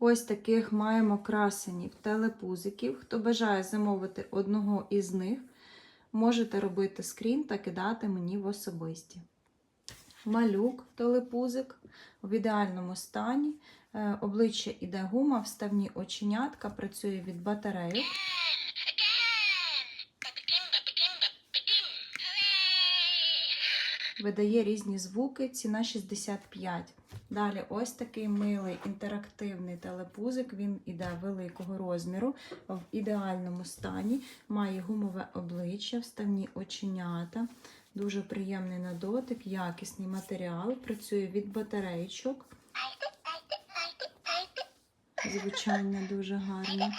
Ось таких маємо красенів телепузиків. Хто бажає замовити одного із них, можете робити скрін та кидати мені в особисті. Малюк телепузик в ідеальному стані. Е, Обличчя іде гума, вставні оченятка, працює від батарейок. Видає різні звуки, ціна 65. Далі ось такий милий інтерактивний телепузик. Він іде великого розміру, в ідеальному стані, має гумове обличчя, вставні оченята, дуже приємний на дотик, якісний матеріал, працює від батарейчок. Звучання дуже гарне.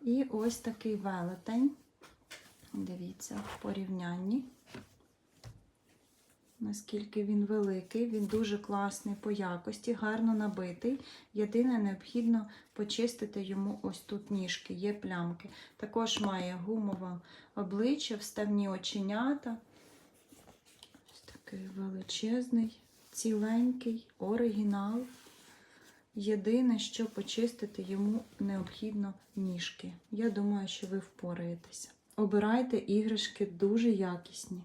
І ось такий велетень. Дивіться, в порівнянні. Наскільки він великий, він дуже класний по якості, гарно набитий. Єдине, необхідно почистити йому ось тут ніжки, є плямки. Також має гумове обличчя, вставні оченята. Ось такий величезний, ціленький, оригінал. Єдине, що почистити йому необхідно ніжки. Я думаю, що ви впораєтеся. Обирайте іграшки дуже якісні.